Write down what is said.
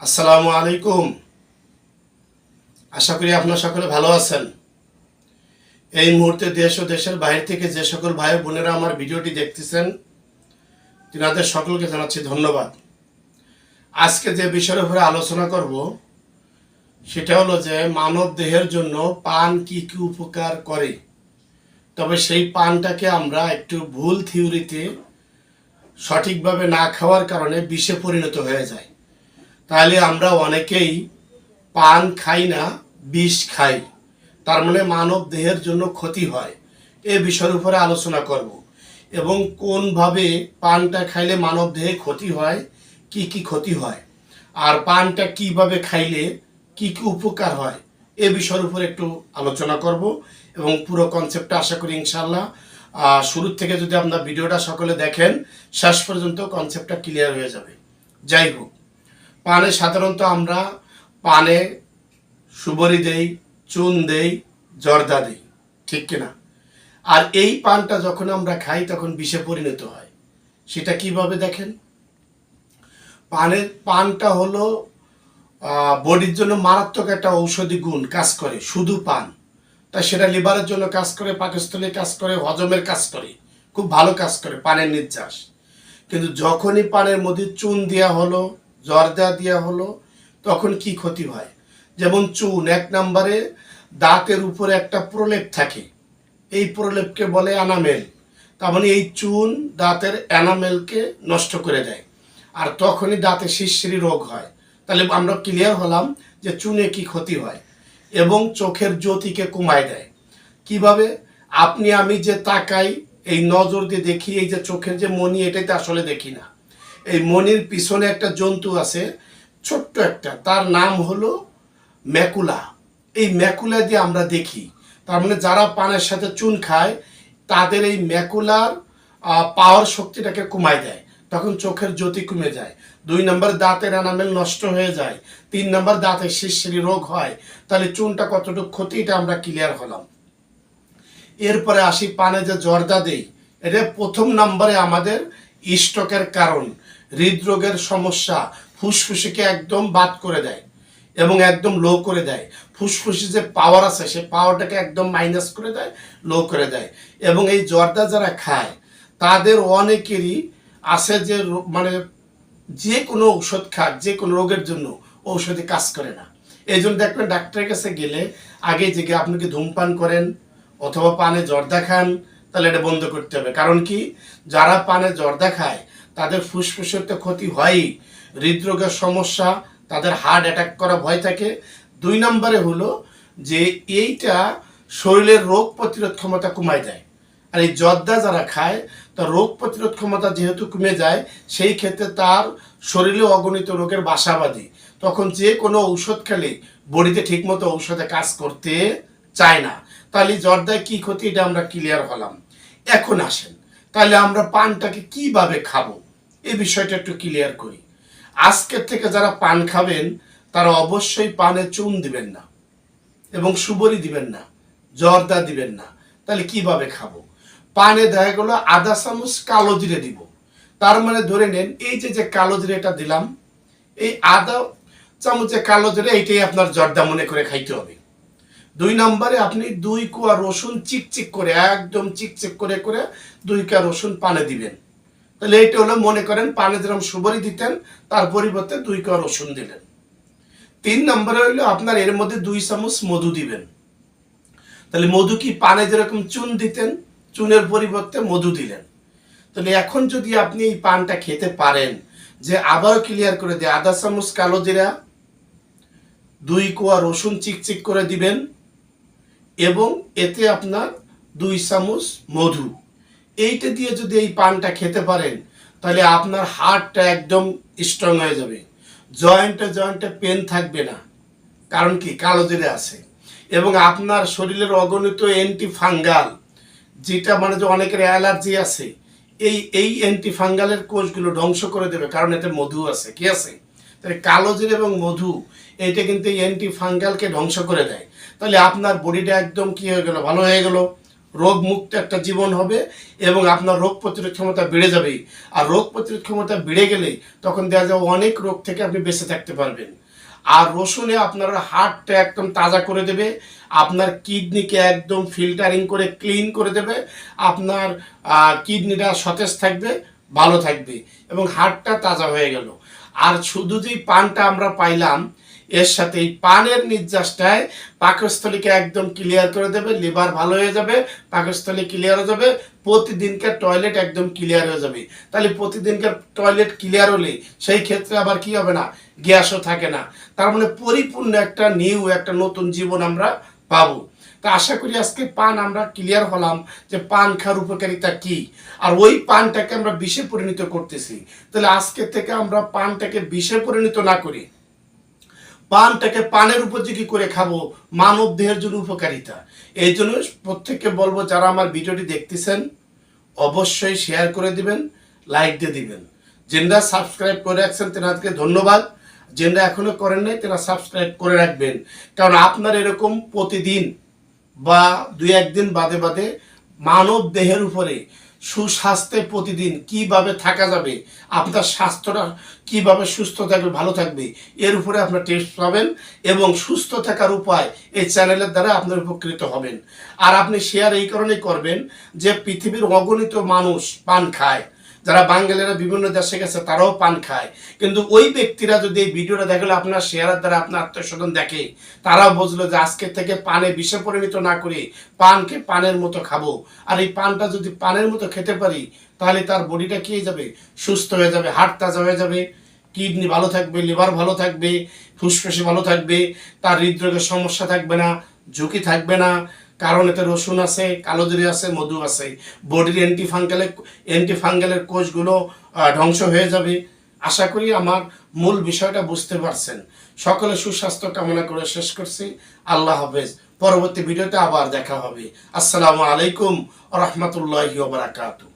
আসসালামু আলাইকুম। আশা করি আপনারা সকলে ভালো আছেন। এই মুহূর্তে দেশ ও দেশের বাইরে থেকে যে সকল ভাই বোনেরা আমার ভিডিওটি দেখতেছেন, তিনাদের সকলকে জানাচ্ছি ধন্যবাদ। আজকে যে বিষয়ের উপরে আলোচনা করব, সেটা হলো যে মানব দেহের জন্য পান কি কি উপকার করে। তবে সেই পানটাকে আমরা একটু ভুল থিওরিতে সঠিকভাবে না খাওয়ার কারণে বিষে পরিণত হয়ে যায়। তাহলে আমরা অনেকেই পান খাই না, বিষ খাই। তার মানে মানব দেহের জন্য ক্ষতি হয়। এ বিষয়ের উপরে আলোচনা করব। এবং কোনভাবে পানটা খাইলে মানব দেহে ক্ষতি হয়, কি কি ক্ষতি হয়, আর পানটা কীভাবে খাইলে কি কি উপকার হয়, এ বিষয়ের উপরে একটু আলোচনা করব। এবং পুরো কনসেপ্টটা আশা করি ইনশাল্লাহ শুরুর থেকে যদি আপনার ভিডিওটা সকলে দেখেন, শেষ পর্যন্ত কনসেপ্টটা ক্লিয়ার হয়ে যাবে। যাই হোক। পানে সাধারণত আমরা পানে সুবরি দেই, চুন দেই, জর্দা দেই, ঠিক কিনা? আর এই পানটা যখন আমরা খাই, তখন বিষে পরিণত হয়। সেটা কীভাবে দেখেন? পানের পানটা হলো বডির জন্য মারাত্মক একটা ঔষধি গুণ কাজ করে, শুধু পান। তাই সেটা লিভারের জন্য কাজ করে পাকস্থলী কাজ করে, হজমের কাজ করে, খুব ভালো কাজ করে, পানের নির্যাস। কিন্তু যখনই পানের মধ্যে চুন দেওয়া হলো জর্দা দেওয়া হলো, তখন কি ক্ষতি হয়? যেমন চুন, এক নম্বরে দাঁতের উপরে একটা প্রলেপ থাকে। এই প্রলেপকে বলে অ্যানামেল তার মানে এই চুন দাঁতের অ্যানামেলকে নষ্ট করে দেয়। আর তখনই দাঁতে শিরশিরি রোগ হয়। তাহলে আমরা ক্লিয়ার হলাম যে চুনে কি ক্ষতি হয় এবং চোখের জ্যোতিকে কমায় দেয়। কীভাবে? আপনি আমি যে তাকাই, এই নজর দিয়ে দেখি, এই যে চোখের যে মনি, এটাই তো আসলে দেখি না। এই মনির পিছনে একটা জন্তু আছে, ছোট্ট একটা, তার নাম হলো ম্যাকুলা। এই ম্যাকুলা দিয়ে আমরা দেখি। তার মানে যারা পানের সাথে চুন খায়, তাদের এই ম্যাকুলার পাওয়ার শক্তিটাকে কমায় দেয়। তখন চোখের জ্যোতি কমে যায়। দুই নম্বর দাঁতের এনামেল নষ্ট হয়ে যায়। তিন নম্বর দাঁতের শিরশিরি রোগ হয়, তাহলে চুনটা কতটুকু ক্ষতি, এটা আমরা ক্লিয়ার হলাম। এরপরে আসি পানে যে জর্দা দেই, এটা প্রথম নম্বরে আমাদের স্ট্রোকের কারণ, হৃদরোগের সমস্যা ফুসফুসিকে একদম বাদ করে দেয় এবং একদম লো করে দেয়। ফুসফুসে যে পাওয়ার আছে, সে পাওয়ারটাকে একদম মাইনাস করে দেয় লো করে দেয়। এবং এই জর্দা যারা খায়, তাদের অনেকেরই আছে যে মানে যে কোনো ঔষধ খাক, যে কোনো রোগের জন্য ঔষধে কাজ করে না। এই জন্য দেখবেন ডাক্তারের কাছে গেলে আগে যে আপনি কি ধূমপান করেন অথবা পানে জর্দা খান তাহলে এটা বন্ধ করতে হবে। কারণ কি? যারা পানে জর্দা খায়, তাদের ফুসফুসের তো ক্ষতি হয়ই। হৃদরোগের সমস্যা, তাদের হার্ট অ্যাটাক করা ভয় থাকে। দুই নম্বরে হলো যে এইটা শরীরের রোগ প্রতিরোধ ক্ষমতা কমায় দেয়। আর এই জর্দা যারা খায় তার রোগ প্রতিরোধ ক্ষমতা যেহেতু কমে যায়, সেই ক্ষেত্রে তার শরীরে অগণিত রোগের বাসাবাদী। তখন যে কোনো ঔষধ খেলে বডিতে ঠিকমতো ঔষধে কাজ করতে চায় না। তাহলে জর্দায় কি ক্ষতি, এটা আমরা ক্লিয়ার হলাম। এখন আসেন, তাহলে আমরা পানটাকে কীভাবে খাব? এই বিষয়টা একটু ক্লিয়ার করি। আজকের থেকে যারা পান খাবেন, তারা অবশ্যই পানে চুন দিবেন না এবং সুবরি দিবেন না, জর্দা দিবেন না। তাহলে কীভাবে খাব? পানে দেখা গেলো আধা চামচ কালো জিরে দিব। তার মানে ধরে নেন, এই যে যে কালো জিরেটা দিলাম, এই আধা চামচ কালো জিরে, এইটাই আপনার জর্দা মনে করে খাইতে হবে। দুই নম্বরে আপনি দুই কোয়া রসুন চিকচিক করে, একদম চিকচিক করে করে দুই কোয়া রসুন পানে দিবেন। তাহলে এইটা হলো মনে করেন পানে যেরকম সুবরি দিতেন, তার পরিবর্তে দুই কোয়া রসুন দিলেন। তিন নম্বরে হইল আপনার এর মধ্যে দুই চামচ মধু দিবেন। তাহলে মধু কি পানে যেরকম চুন দিতেন, চুনের পরিবর্তে মধু দিলেন। তাহলে এখন যদি আপনি এই পানটা খেতে পারেন, যে আবারও ক্লিয়ার করে দিয়ে, আধা চামচ কালো জিরা, দুই কোয়া রসুন চিকচিক করে দিবেন এবং এতে আপনার দুই চামচ মধু। এইটা দিয়ে যদি এই পানটা খেতে পারেন, তাহলে আপনার হার্টটা একদম স্ট্রং হয়ে যাবে। জয়েন্টে জয়েন্টে পেন থাকবে না। কারণ কি? কালো জিরে আছে। এবং আপনার শরীরের অগণিত অ্যান্টি ফাঙ্গাল যেটা মানে যে অনেকের অ্যালার্জি আছে, এই এই অ্যান্টি ফাঙ্গালের কোষগুলো ধ্বংস করে দেবে, কারণ এতে মধু আছে। কি আছে? তাহলে কালো জিরে এবং মধু এটা কিন্তু এই অ্যান্টি ফাঙ্গালকে ধ্বংস করে দেয়। তাহলে আপনার বডিটা একদম কি হয়ে গেল? ভালো হয়ে গেল। রোগ মুক্ত একটা জীবন হবে এবং আপনার রোগ প্রতিরোধ ক্ষমতা বেড়ে যাবে আর রোগ প্রতিরোধ ক্ষমতা বেড়ে গেলে তখন দেখা যাবে অনেক রোগ থেকে আপনি বেঁচে থাকতে পারবেন। আর রসুনে আপনার হার্টটা একদম তাজা করে দেবে। আপনার কিডনিকে একদম ফিল্টারিং করে ক্লিন করে দেবে। আপনার কিডনিটা সতেজ থাকবে, ভালো থাকবে এবং হার্টটা তাজা হয়ে গেল। আর শুধু যে পানটা আমরা পাইলাম এর সাথে এই পানের নির্যাসটায় পাকস্থলীকে একদম ক্লিয়ার করে দেবে লিভার ভালো হয়ে যাবে, পাকস্থলী ক্লিয়ার হয়ে যাবে, প্রতিদিনকার টয়লেট একদম ক্লিয়ার হয়ে যাবে। তাহলে প্রতিদিনকার টয়লেট ক্লিয়ার হলে সেই ক্ষেত্রে আবার কি হবে না? গ্যাসও থাকে না। তার মানে পরিপূর্ণ একটা নিউ একটা নতুন জীবন আমরা পাবো। তা আশা করি আজকে পান আমরা ক্লিয়ার হলাম যে পান খাওয়ার উপকারিতা কি। আর ওই পানটাকে আমরা বিষে পরিণত করতেছি। তাহলে আজকে থেকে আমরা পানটাকে বিষে পরিণত না করি পানটাকে পানের উপযোগী করে খাব, মানব দেহের জন্য উপকারিতা। এই জন্য প্রত্যেককে বলব, যারা আমার ভিডিওটি দেখতেছেন, অবশ্যই শেয়ার করে দিবেন লাইক দিয়ে দিবেন। যেটা সাবস্ক্রাইব করে রাখছেন, তেনাদেরকে ধন্যবাদ। যেটা এখনও করেন নাই, তেনা সাবস্ক্রাইব করে রাখবেন। কারণ আপনার এরকম প্রতিদিন বা দুই একদিন বাদে বাদে মানব দেহের উপরে সুস্বাস্থ্যে প্রতিদিন কীভাবে থাকা যাবে, আপনার স্বাস্থ্যটা কীভাবে সুস্থ থাকবে, ভালো থাকবে, এর উপরে আপনার টেস্ট পাবেন এবং সুস্থ থাকার উপায় এই চ্যানেলের দ্বারা আপনার উপকৃত হবেন। আর আপনি শেয়ার এই কারণেই করবেন যে পৃথিবীর অগণিত মানুষ পান খায়। যারা বাঙালিরা বিভিন্ন দেশে গেছে, তারাও পান খায়। কিন্তু ওই ব্যক্তিরা যদি এই ভিডিওটা দেখলে আপনার শেয়ারের দ্বারা আপনার আত্মীয় দেখে। তারাও বুঝলো যে আজকে থেকে পানে বিষে পরিণত না করে পানকে পানের মতো খাব। আর এই পানটা যদি পানের মতো খেতে পারি, তাহলে তার বডিটা কি যাবে? সুস্থ হয়ে যাবে হার্ট তাজা হয়ে যাবে। কিডনি ভালো থাকবে, লিভার ভালো থাকবে, ফুসফুসে ভালো থাকবে, তার হৃদরোগের সমস্যা থাকবে না, ঝুঁকি থাকবে না। কারণ এতে রসুন আছে কালোজিরি আছে, মধু আছে। বডির অ্যান্টিফাঙ্গালের অ্যান্টিফাঙ্গালের কোষগুলো ধ্বংস হয়ে যাবে। আশা করি আমার মূল বিষয়টা বুঝতে পারছেন। সকলে সুস্বাস্থ্য কামনা করে শেষ করছি। আল্লাহ হাফেজ। পরবর্তী ভিডিওতে আবার দেখা হবে। আসসালামু আলাইকুম রহমতুল্লাহ বারাকাতু